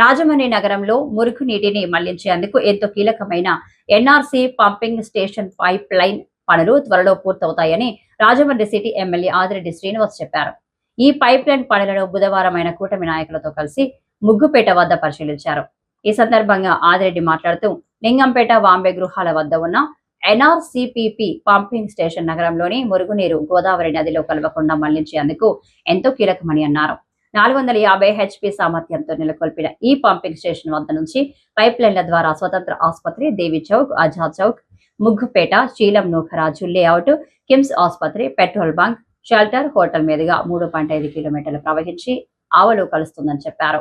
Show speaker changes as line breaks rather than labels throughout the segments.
రాజమండ్రి నగరంలో మురుగు నీటిని మళ్ళించేందుకు ఎంతో కీలకమైన NRC pumping station pipe line పనులు త్వరలో పూర్తవుతాయని రాజమండ్రి సిటీ ఎమ్మెల్యే ఆదిరెడ్డి శ్రీనివాస్ చెప్పారు. ఈ పైప్ లైన్ పనులను బుధవారం ఆయన కూటమి నాయకులతో కలిసి ముగ్గుపేట వద్ద పరిశీలించారు. ఈ సందర్భంగా ఆదిరెడ్డి మాట్లాడుతూ లింగంపేట వాంబే గృహాల వద్ద ఉన్న ఎన్ఆర్సిపిపి పంపింగ్ స్టేషన్ నగరంలోని మురుగునీరు గోదావరి నదిలో కలవకుండా మళ్ళించేందుకు ఎంతో కీలకమని అన్నారు. నాలుగు వందల యాభై హెచ్పి సామర్థ్యంతో నెలకొల్పిన ఈ పంపింగ్ స్టేషన్ వద్ద నుంచి పైప్ లైన్ల ద్వారా స్వతంత్ర ఆసుపత్రి దేవి చౌక్ ఆజాద్ చౌక్ ముగ్గుపేట శీలం నూఖరాజు లేఅవుట్ కిమ్స్ ఆసుపత్రి పెట్రోల్ బంక్ షెల్టర్ హోటల్ మీదుగా మూడు పాయింట్ ఐదు కిలోమీటర్లు ప్రవహించి ఆవలు కలుస్తుందని చెప్పారు.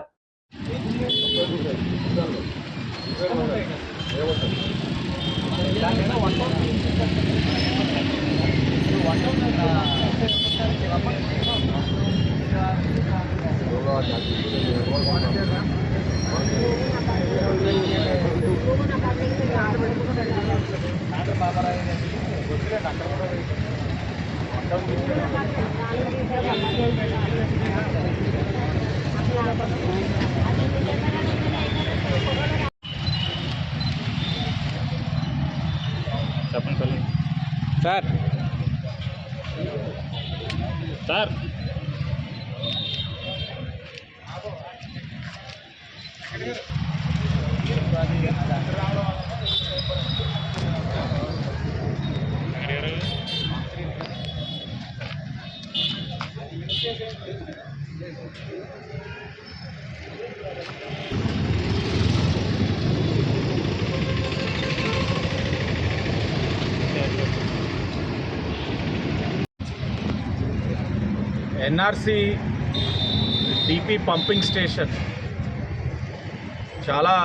చెప్పండి పల్లి
sir
sir
NRC DP pumping station. చాలా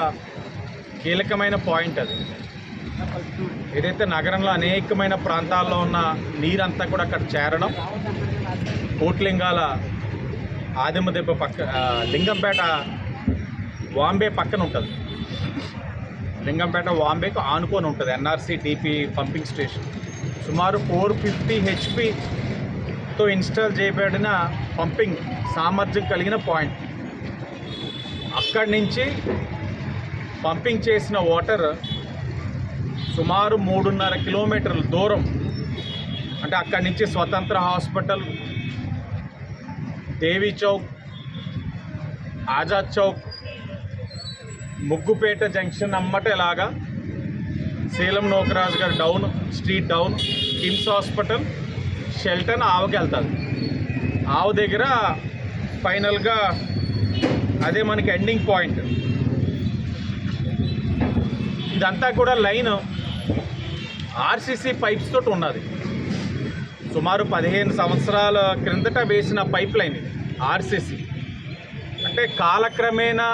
కీలకమైన పాయింట్ అది. ఏదైతే నగరంలో అనేకమైన ప్రాంతాల్లో ఉన్న నీరంతా కూడా అక్కడ చేరడం కోట్లింగాల ఆదిమదెబ్బ పక్క లింగంపేట వాంబే పక్కన ఉంటుంది. లింగంపేట వాంబేకు ఆనుకొని ఉంటుంది ఎన్ఆర్సీ డిపి పంపింగ్ స్టేషన్. సుమారు ఫోర్ ఫిఫ్టీ హెచ్పితో ఇన్స్టాల్ చేయబడిన పంపింగ్ సామర్థ్యం కలిగిన పాయింట్. అక్కడి నుంచి పంపింగ్ చేసిన వాటర్ సుమారు మూడున్నర కిలోమీటర్ల దూరం అంటే అక్కడి నుంచి స్వతంత్ర హాస్పిటల్ దేవి చౌక్ ఆజాద్ చౌక్ ముగ్గుపేట జంక్షన్ అమ్మటేలాగా సేలం నోకరాజు గారు down street down KIMS hospital Sheldon ఆవుకి వెళ్తుంది ఆవు దగ్గర ఫైనల్గా అదే మనకి ఎండింగ్ పాయింట్. ఇదంతా కూడా లైన్ ఆర్సీసీ పైప్స్ తోటి ఉన్నది. సుమారు పదిహేను సంవత్సరాల క్రిందట వేసిన పైప్ లైన్ ఇది ఆర్సీసీ. అంటే కాలక్రమేణా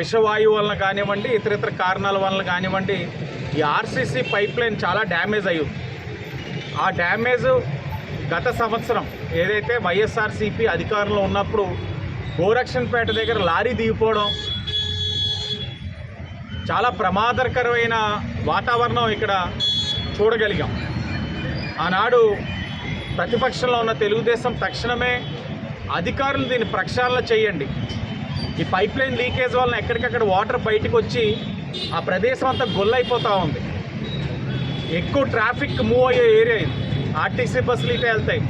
విషవాయువు వలన కానివ్వండి ఇతర ఇతర కారణాల వలన కానివ్వండి ఈ ఆర్సీసీ పైప్ లైన్ చాలా డ్యామేజ్ అయ్యింది ఆ డ్యామేజ్ గత సంవత్సరం ఏదైతే వైఎస్ఆర్సీపీ అధికారంలో ఉన్నప్పుడు గోరక్షన్పేట దగ్గర లారీ దిగిపోవడం చాలా ప్రమాదకరమైన వాతావరణం ఇక్కడ చూడగలిగాం. ఆనాడు ప్రతిపక్షంలో ఉన్న తెలుగుదేశం తక్షణమే అధికారులు దీన్ని ప్రక్షాళన చేయండి. ఈ పైప్ లైన్ లీకేజ్ వలన ఎక్కడికక్కడ వాటర్ బయటకు వచ్చి ఆ ప్రదేశం అంతా గొల్లైపోతూ ఉంది. ఎక్కువ ట్రాఫిక్ మూవ్ అయ్యే ఏరియా ఇది. ఆర్టీసీ బస్సులు ఇటే వెళ్తాయి.